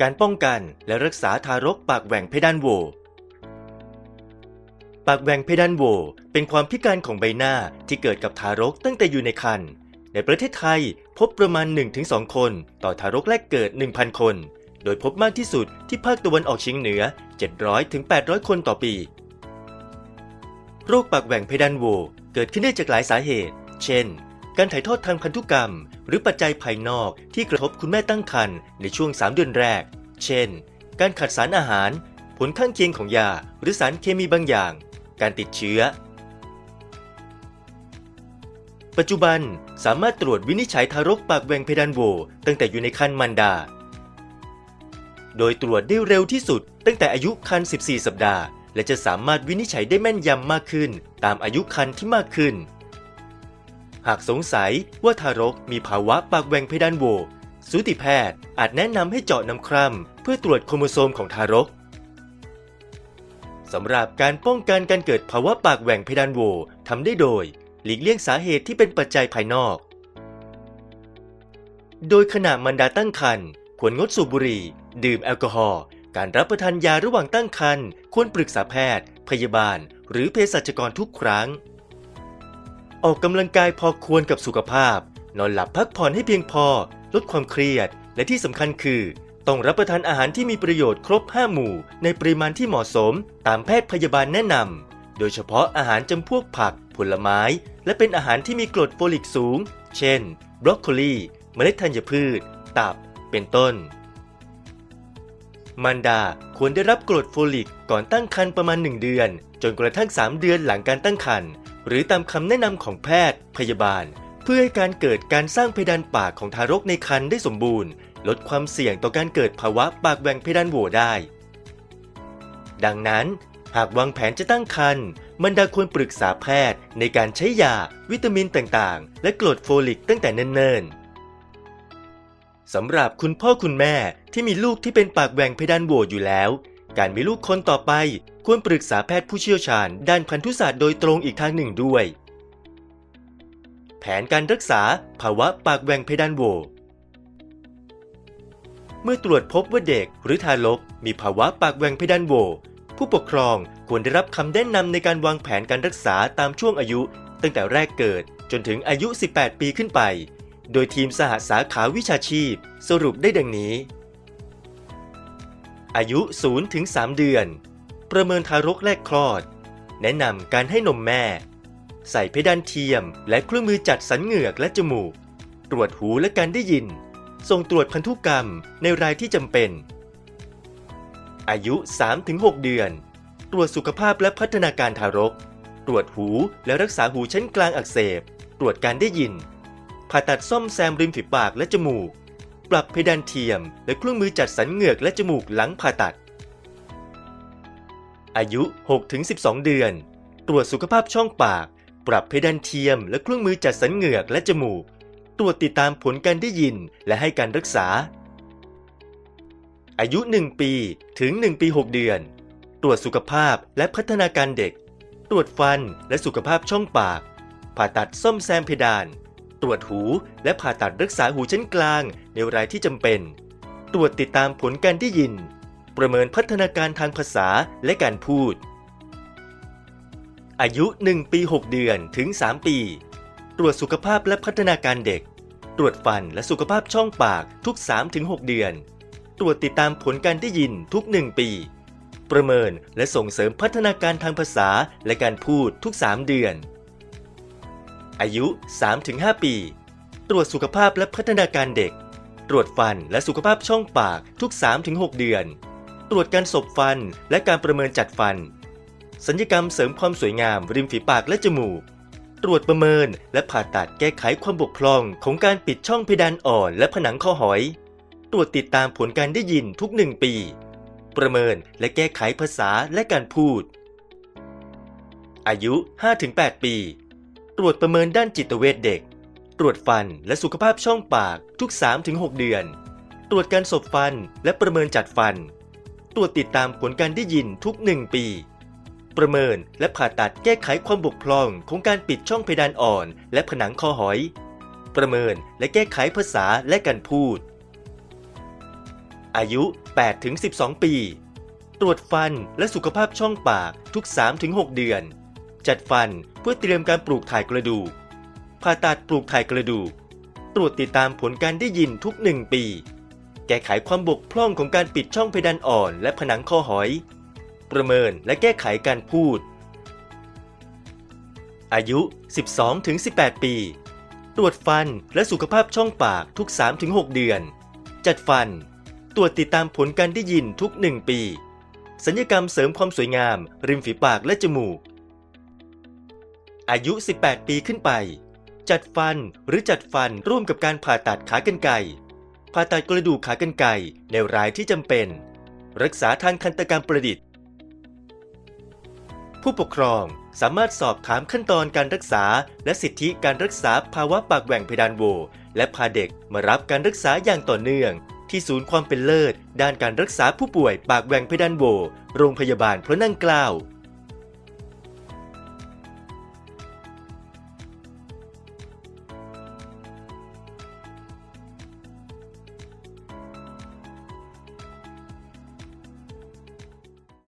การป้องกันและรักษาทารกปากแหว่งเพดานโหว ปากแหว่งเพดานโหวเป็นความพิการของใบหน้าที่เกิดกับทารกตั้งแต่อยู่ในครรภ์ ในประเทศไทยพบประมาณ 1-2 คน ต่อทารกแรกเกิด 1,000 คน โดยพบมากที่สุดที่ภาคตะวันออกเฉียงเหนือ 700-800 คนต่อปี โรคปากแหว่งเพดานโหวเกิดขึ้นได้จากหลายสาเหตุ เช่น การถ่ายทอดทางพันธุกรรม หรือปัจจัยภายนอกที่กระทบคุณแม่ตั้งครรภ์ในช่วง 3 เดือนแรก เช่น การขัดสารอาหาร ผลข้างเคียงของยา หรือสารเคมีบางอย่าง การติดเชื้อ ปัจจุบันสามารถตรวจวินิจฉัยทารกปากแหว่งเพดานโหวตั้งแต่อยู่ในครรภ์มารดา โดยตรวจได้เร็วที่สุด ตั้งแต่อายุครรภ์14 สัปดาห์ และจะสามารถวินิจฉัยได้แม่นยำมากขึ้น ตามอายุครรภ์ที่มากขึ้น หากสงสัยว่าทารกมีภาวะปากแหว่งเพดานโหวสูติแพทย์อาจแนะนำให้เจาะน้ำคร่ำเพื่อตรวจโครโมโซมของทารกสำหรับการป้องกันการเกิดภาวะปากแหว่งเพดานโหวทำได้โดย หลีกเลี่ยงสาเหตุที่เป็นปัจจัยภายนอก โดยขณะมันดาตั้งครรภ์ควรงดสูบบุหรี่ ดื่มแอลกอฮอล์การรับประทานยาระหว่างตั้งครรภ์ควรปรึกษาแพทย์ พยาบาล หรือเภสัชกรทุกครั้ง ออกกำลังกายพอควรกับสุขภาพ นอนหลับพักผ่อนให้เพียงพอ ลดความเครียด และที่สำคัญคือ ต้องรับประทานอาหารที่มีประโยชน์ครบ 5 หมู่ ในปริมาณที่เหมาะสม ตามแพทย์พยาบาลแนะนำ โดยเฉพาะอาหารจำพวกผัก ผลไม้ และเป็นอาหารที่มีกรดโฟลิกสูง เช่น บรอกโคลีเมล็ดธัญพืช ตับ เป็นต้นมารดาควรได้รับกรดโฟลิกก่อนตั้งครรภ์ประมาณ 1 เดือน จนกระทั่ง 3 เดือนหลังการตั้งครรภ์ หรือตามคำแนะนำของแพทย์ พยาบาล เพื่อให้การเกิดการสร้างเพดานปากของทารกในครรภ์ได้สมบูรณ์ ลดความเสี่ยงต่อการเกิดภาวะปากแหว่งเพดานโหวได้ ดังนั้น หากวางแผนจะตั้งครรภ์มารดาควรปรึกษาแพทย์ในการใช้ยา วิตามินต่างๆ และกรดโฟลิกตั้งแต่เนิ่นๆสำหรับคุณพ่อคุณแม่ที่มีลูกที่เป็นปากแหว่งเพดานโหวอยู่แล้ว การมีลูกคนต่อไป ควรปรึกษาแพทย์ผู้เชี่ยวชาญ ด้านพันธุศาสตร์โดยตรงอีกทางหนึ่งด้วย แผนการรักษา ภาวะปากแหว่งเพดานโหวเมื่อตรวจพบว่าเด็กหรือทารกมีภาวะปากแหว่งเพดานโหวผู้ปกครองควรได้รับคำแนะนำในการวางแผนการรักษาตามช่วงอายุ ตั้งแต่แรกเกิดจนถึงอายุ 18 ปีขึ้นไป โดยทีมสหสาขาวิชาชีพ สรุปได้ดังนี้ อายุ 0-3 เดือน ประเมินทารกแรกคลอด แนะนำการให้นมแม่ ใส่เพดานเทียม และเครื่องมือจัดสันเหงือกและจมูก ตรวจหูและการได้ยิน ส่งตรวจพันธุกรรมในรายที่จำเป็น อายุ 3-6 เดือน ตรวจสุขภาพและพัฒนาการทารก ตรวจหูและรักษาหูชั้นกลางอักเสบ ตรวจการได้ยิน ผ่าตัดซ่อมแซมริมฝีปากและจมูก ปรับเพดานเทียม และเครื่องมือจัดสันเหงือกและจมูกหลังผ่าตัด อายุ 6-12 เดือน ตรวจสุขภาพช่องปาก ปรับเพดานเทียม และเครื่องมือจัดสันเหงือกและจมูก ตรวจติดตามผลการได้ยินและให้การรักษา อายุ 1 ปีถึง 1 ปี 6 เดือน ตรวจสุขภาพและพัฒนาการเด็ก ตรวจฟันและสุขภาพช่องปาก ผ่าตัดซ่อมแซมเพดาน ตรวจหูและผ่าตัดรักษาหูชั้นกลางในรายที่จำเป็น ตรวจติดตามผลการได้ยิน ประเมินพัฒนาการทางภาษาและการพูด อายุ 1 ปี 6 เดือนถึง 3 ปี ตรวจสุขภาพและพัฒนาการเด็ก ตรวจฟันและสุขภาพช่องปากทุก 3-6 เดือน ตรวจติดตามผลการได้ยินทุก 1 ปี ประเมินและส่งเสริมพัฒนาการทางภาษาและการพูดทุก 3 เดือน อายุ 3-5 ปี ตรวจสุขภาพและพัฒนาการเด็ก ตรวจฟันและสุขภาพช่องปากทุก 3-6 เดือน ตรวจการสบฟันและการประเมินจัดฟัน สัญญกรรมเสริมความสวยงามริมฝีปากและจมูก ตรวจประเมินและผ่าตัดแก้ไขความบกพร่องของการปิดช่องเพดานอ่อนและผนังข้อหอย ตรวจติดตามผลการได้ยินทุก 1 ปี ประเมินและแก้ไขภาษาและการพูด อายุ 5-8 ปี ตรวจประเมินด้านจิตเวชเด็ก ตรวจฟันและสุขภาพช่องปากทุก 3-6 เดือน ตรวจการสบฟันและประเมินจัดฟัน ตรวจติดตามผลการได้ยินทุก 1 ปี ประเมินและผ่าตัดแก้ไขความบกพร่องของการปิดช่องเพดานอ่อน และผนังคอหอย ประเมินและแก้ไขภาษาและการพูด อายุ 8-12 ปี ตรวจฟันและสุขภาพช่องปากทุก 3-6 เดือน จัดฟันเพื่อเตรียมการปลูกถ่ายกระดูก ผ่าตัดปลูกถ่ายกระดูก ตรวจติดตามผลการได้ยินทุก1ปี แก้ไขความบกพร่องของการปิดช่องเพดานอ่อนและผนังคอหอย ประเมินและแก้ไขการพูด อายุ 12-18 ปี ตรวจฟันและสุขภาพช่องปากทุก 3-6 เดือน จัดฟัน ตรวจติดตามผลการได้ยินทุก 1 ปี สัญญกรรมเสริมความสวยงาม ริมฝีปากและจมูก อายุ 18 ปีขึ้นไป จัดฟันหรือจัดฟันร่วมกับการผ่าตัดขากรรไกรผ่าตัดกระดูกขากรรไกรในรายที่จำเป็น รักษาทางทันตกรรมประดิษฐ์ ผู้ปกครองสามารถสอบถามขั้นตอนการรักษา และสิทธิการรักษาภาวะปากแหว่งเพดานโว และพาเด็กมารับการรักษาอย่างต่อเนื่อง ที่ศูนย์ความเป็นเลิศ ด้านการรักษาผู้ป่วยปากแหว่งเพดานโว โรงพยาบาลพระนั่งเกล้า